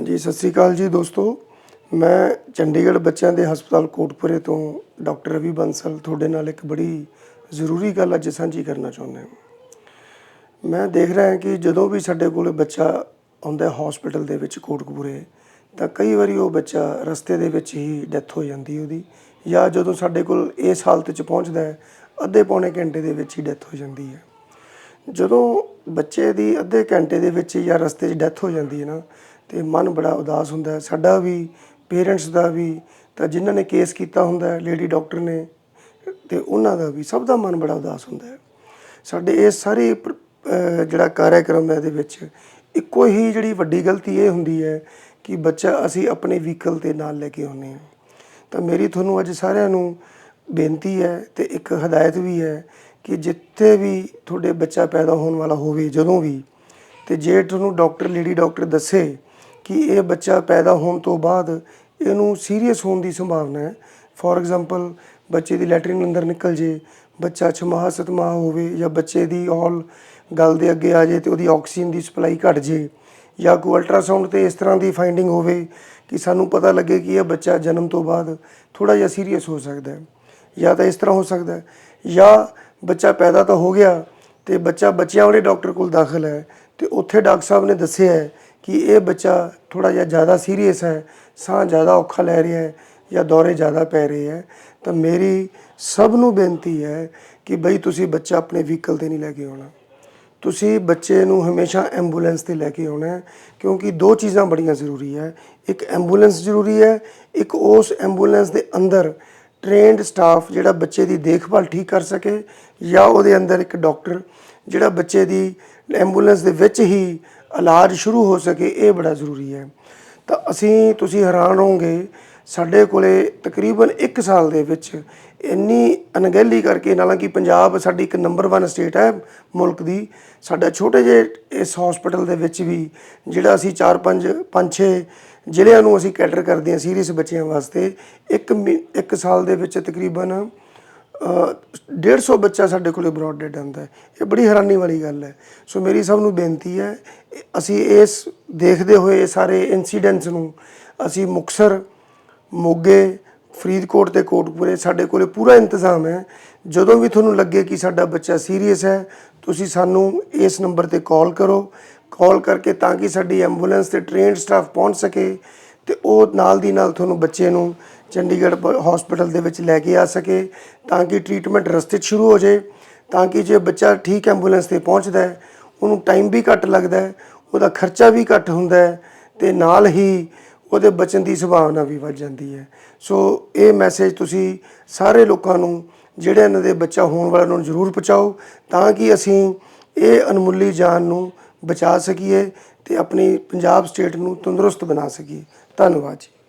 ਹਾਂਜੀ, ਸਤਿ ਸ੍ਰੀ ਅਕਾਲ ਜੀ ਦੋਸਤੋ। ਮੈਂ ਚੰਡੀਗੜ੍ਹ ਬੱਚਿਆਂ ਦੇ ਹਸਪਤਾਲ ਕੋਟਪੁਰੇ ਤੋਂ ਡਾਕਟਰ ਰਵੀ ਬੰਸਲ ਤੁਹਾਡੇ ਨਾਲ ਇੱਕ ਬੜੀ ਜ਼ਰੂਰੀ ਗੱਲ ਅੱਜ ਸਾਂਝੀ ਕਰਨਾ ਚਾਹੁੰਦਾ ਹਾਂ। ਮੈਂ ਦੇਖ ਰਿਹਾ ਹਾਂ ਕਿ ਜਦੋਂ ਵੀ ਸਾਡੇ ਕੋਲ ਬੱਚਾ ਆਉਂਦਾ ਹੈ ਹਸਪੀਟਲ ਦੇ ਵਿੱਚ ਕੋਟਕਪੁਰੇ, ਤਾਂ ਕਈ ਵਾਰੀ ਉਹ ਬੱਚਾ ਰਸਤੇ ਦੇ ਵਿੱਚ ਹੀ ਡੈਥ ਹੋ ਜਾਂਦੀ ਉਹਦੀ, ਜਾਂ ਜਦੋਂ ਸਾਡੇ ਕੋਲ ਇਸ ਹਾਲਤ 'ਚ ਪਹੁੰਚਦਾ ਹੈ, ਅੱਧੇ ਪੌਣੇ ਘੰਟੇ ਦੇ ਵਿੱਚ ਹੀ ਡੈਥ ਹੋ ਜਾਂਦੀ ਹੈ। ਜਦੋਂ ਬੱਚੇ ਦੀ ਅੱਧੇ ਘੰਟੇ ਦੇ ਵਿੱਚ ਜਾਂ ਰਸਤੇ 'ਚ ਡੈਥ ਹੋ ਜਾਂਦੀ ਹੈ ਨਾ ਤੇ ਮਨ ਬੜਾ ਉਦਾਸ ਹੁੰਦਾ ਹੈ। ਸਾਡਾ ਵੀ ਪੇਰੈਂਟਸ ਦਾ ਵੀ, ਤਾਂ ਜਿਨ੍ਹਾਂ ਨੇ ਕੇਸ ਕੀਤਾ ਹੁੰਦਾ ਹੈ ਲੇਡੀ ਡਾਕਟਰ ਨੇ, ਤੇ ਉਹਨਾਂ ਦਾ ਵੀ ਸਭ ਦਾ ਮਨ ਬੜਾ ਉਦਾਸ ਹੁੰਦਾ ਹੈ। ਸਾਡੇ ਇਹ ਸਾਰੇ ਪ੍ਰ- ਅਹ ਜਿਹੜਾ ਕਾਰਿਆਕਰਮ ਹੈ ਇਹਦੇ ਵਿੱਚ, ਇੱਕੋ ਹੀ ਜਿਹੜੀ ਵੱਡੀ ਗਲਤੀ ਇਹ ਹੁੰਦੀ ਹੈ ਕਿ ਬੱਚਾ ਅਸੀਂ ਆਪਣੇ ਵਹੀਕਲ ਤੇ ਨਾਲ ਲੈ ਕੇ ਆਉਂਦੇ ਹਾਂ। ਤਾਂ ਮੇਰੀ ਤੁਹਾਨੂੰ ਅੱਜ ਸਾਰਿਆਂ ਨੂੰ ਬੇਨਤੀ ਹੈ ਤੇ ਇੱਕ ਹਦਾਇਤ ਵੀ ਹੈ ਕਿ ਜਿੱਥੇ ਵੀ ਤੁਹਾਡੇ ਬੱਚਾ ਪੈਦਾ ਹੋਣ ਵਾਲਾ ਹੋਵੇ, ਜਦੋਂ ਵੀ, ਤੇ ਜੇ ਤੁਹਾਨੂੰ ਡਾਕਟਰ ਲੇਡੀ ਡਾਕਟਰ ਦੱਸੇ ਕਿ ਇਹ ਬੱਚਾ ਪੈਦਾ ਹੋਣ ਤੋਂ ਬਾਅਦ ਇਹਨੂੰ ਸੀਰੀਅਸ ਹੋਣ ਦੀ ਸੰਭਾਵਨਾ ਹੈ। ਫੋਰ ਐਗਜ਼ਾਮਪਲ ਬੱਚੇ ਦੀ ਲੈਟਰਿਨ ਅੰਦਰ ਨਿਕਲ ਜੇ, ਬੱਚਾ ਛਮਾਹ ਸਤਮਾਹ ਹੋਵੇ ਜਾਂ ਬੱਚੇ ਦੀ ਔਲ ਗਲ ਦੇ ਅੱਗੇ ਆ ਜੇ ਤੇ ਉਹਦੀ ਆਕਸੀਜਨ ਦੀ ਸਪਲਾਈ ਘਟ ਜੇ ਜਾਂ ਕੋਈ ਅਲਟਰਾਸਾਊਂਡ ਤੇ ਇਸ ਤਰ੍ਹਾਂ ਦੀ ਫਾਈਂਡਿੰਗ ਹੋਵੇ ਕਿ ਸਾਨੂੰ ਪਤਾ ਲੱਗੇ ਕਿ ਇਹ ਬੱਚਾ ਜਨਮ ਤੋਂ ਬਾਅਦ ਥੋੜਾ ਜਿਹਾ ਸੀਰੀਅਸ ਹੋ ਸਕਦਾ ਹੈ ਜਾਂ ਤਾਂ ਇਸ ਤਰ੍ਹਾਂ ਹੋ ਸਕਦਾ ਹੈ ਜਾਂ ਬੱਚਾ ਪੈਦਾ ਤਾਂ ਹੋ ਗਿਆ ਤੇ ਬੱਚਾ ਬੱਚਿਆਂ ਵਾਲੇ ਡਾਕਟਰ ਕੋਲ ਦਾਖਲ ਹੈ ਤੇ ਉੱਥੇ ਡਾਕਟਰ ਸਾਹਿਬ ਨੇ ਦੱਸਿਆ ਹੈ ਕਿ ਇਹ ਬੱਚਾ ਥੋੜਾ ਜਿਹਾ ਜ਼ਿਆਦਾ ਸੀਰੀਅਸ ਹੈ, ਸਾਹ ਜ਼ਿਆਦਾ ਔਖਾ ਲੈ ਰਿਹਾ ਹੈ ਜਾਂ ਦੌਰੇ ਜ਼ਿਆਦਾ ਪੈ ਰਹੇ ਹੈ, ਤਾਂ ਮੇਰੀ ਸਭ ਨੂੰ ਬੇਨਤੀ ਹੈ ਕਿ ਬਈ ਤੁਸੀਂ ਬੱਚਾ ਆਪਣੇ ਵਹੀਕਲ ਤੇ ਨਹੀਂ ਲੈ ਕੇ ਆਉਣਾ। ਤੁਸੀਂ ਬੱਚੇ ਨੂੰ ਹਮੇਸ਼ਾ ਐਂਬੂਲੈਂਸ ਤੇ ਲੈ ਕੇ ਆਉਣਾ ਕਿਉਂਕਿ ਦੋ ਚੀਜ਼ਾਂ ਬੜੀਆਂ ਜ਼ਰੂਰੀ ਹੈ। ਇੱਕ ਐਂਬੂਲੈਂਸ ਜ਼ਰੂਰੀ ਹੈ, ਇੱਕ ਉਸ ਐਂਬੂਲੈਂਸ ਦੇ ਅੰਦਰ ਟ੍ਰੇਨਡ ਸਟਾਫ ਜਿਹੜਾ ਬੱਚੇ ਦੀ ਦੇਖਭਾਲ ਠੀਕ ਕਰ ਸਕੇ ਜਾਂ ਉਹਦੇ ਅੰਦਰ ਇੱਕ ਡਾਕਟਰ ਜਿਹੜਾ ਬੱਚੇ ਦੀ ਐਂਬੂਲੈਂਸ ਦੇ ਵਿੱਚ ਹੀ ਇਲਾਜ ਸ਼ੁਰੂ ਹੋ ਸਕੇ, ਇਹ ਬੜਾ ਜ਼ਰੂਰੀ ਹੈ। ਤਾਂ ਅਸੀਂ, ਤੁਸੀਂ ਹੈਰਾਨ ਹੋਵੋਗੇ, ਸਾਡੇ ਕੋਲੇ ਤਕਰੀਬਨ 1 ਸਾਲ ਦੇ ਵਿੱਚ ਇੰਨੀ ਅਣਗਹਿਲੀ ਕਰਕੇ ਹਾਲਾਂਕਿ ਪੰਜਾਬ ਸਾਡੀ ਇੱਕ ਨੰਬਰ 1 ਸਟੇਟ ਹੈ ਮੁਲਕ ਦੀ, ਸਾਡਾ ਛੋਟੇ ਜਿਹੇ ਇਸ ਹਸਪੀਟਲ ਦੇ ਵਿੱਚ ਵੀ ਜਿਹੜਾ ਅਸੀਂ 4 5 5 6 ਜ਼ਿਲ੍ਹਿਆਂ ਨੂੰ ਅਸੀਂ ਕੈਟਰ ਕਰਦੇ ਹਾਂ ਸੀਰੀਅਸ ਬੱਚਿਆਂ ਵਾਸਤੇ, ਇੱਕ ਮਹੀ- ਇੱਕ ਸਾਲ ਦੇ ਵਿੱਚ ਤਕਰੀਬਨ 150 ਬੱਚਾ ਸਾਡੇ ਕੋਲੇ ਬ੍ਰੌਡ ਡੈਡ ਆਉਂਦਾ ਹੈ। ਇਹ ਬੜੀ ਹੈਰਾਨੀ ਵਾਲੀ ਗੱਲ ਹੈ। ਸੋ ਮੇਰੀ ਸਭ ਨੂੰ ਬੇਨਤੀ ਹੈ, ਅਸੀਂ ਇਸ ਦੇਖਦੇ ਹੋਏ ਸਾਰੇ ਇਨਸੀਡੈਂਟਸ ਨੂੰ ਅਸੀਂ ਮੁਕਸਰ, ਮੋਗੇ, ਫਰੀਦਕੋਟ ਤੇ ਕੋਟਪੁਰੇ ਸਾਡੇ ਕੋਲੇ ਪੂਰਾ ਇੰਤਜ਼ਾਮ ਹੈ। ਜਦੋਂ ਵੀ ਤੁਹਾਨੂੰ ਲੱਗੇ ਕਿ ਸਾਡਾ ਬੱਚਾ ਸੀਰੀਅਸ ਹੈ, ਤੁਸੀਂ ਸਾਨੂੰ ਇਸ ਨੰਬਰ ਤੇ ਕਾਲ ਕਰੋ। ਕਾਲ ਕਰਕੇ ਤਾਂ ਕਿ ਸਾਡੀ ਐਂਬੂਲੈਂਸ ਤੇ ਟ੍ਰੇਨਡ ਸਟਾਫ ਪਹੁੰਚ ਸਕੇ। ਤੇ ਉਹ ਨਾਲ ਦੀ ਨਾਲ ਤੁਹਾਨੂੰ ਬੱਚੇ ਨੂੰ ਚੰਡੀਗੜ੍ਹ ਹਸਪੀਟਲ ਦੇ ਵਿੱਚ ਲੈ ਕੇ ਆ ਸਕੇ ਤਾਂ ਕਿ ਟ੍ਰੀਟਮੈਂਟ ਰਸਤੇ 'ਚ ਸ਼ੁਰੂ ਹੋ ਜੇ ਤਾਂ ਕਿ ਜੇ ਬੱਚਾ ਠੀਕ ਐਂਬੂਲੈਂਸ ਤੇ ਪਹੁੰਚਦਾ ਹੈ, ਉਹਨੂੰ ਟਾਈਮ ਵੀ ਘੱਟ ਲੱਗਦਾ ਹੈ, ਉਹਦਾ ਖਰਚਾ ਵੀ ਘੱਟ ਹੁੰਦਾ ਹੈ ਤੇ ਨਾਲ ਹੀ ਉਹਦੇ ਬਚਣ ਦੀ ਸੰਭਾਵਨਾ ਵੀ ਵੱਧ ਜਾਂਦੀ ਹੈ। ਸੋ ਇਹ ਮੈਸੇਜ ਤੁਸੀਂ ਸਾਰੇ ਲੋਕਾਂ ਨੂੰ, ਜਿਹੜੇ ਇਹਨਾਂ ਦੇ ਬੱਚਾ ਹੋਣ ਵਾਲਿਆਂ ਨੂੰ ਜ਼ਰੂਰ ਪਹੁੰਚਾਓ ਤਾਂ ਕਿ ਅਸੀਂ ਇਹ ਅਨਮੁੱਲੀ ਜਾਨ ਨੂੰ ਬਚਾ ਸਕੀਏ ਤੇ ਆਪਣੀ ਪੰਜਾਬ ਸਟੇਟ ਨੂੰ ਤੰਦਰੁਸਤ ਬਣਾ ਸਕੀਏ। ਧੰਨਵਾਦ ਜੀ।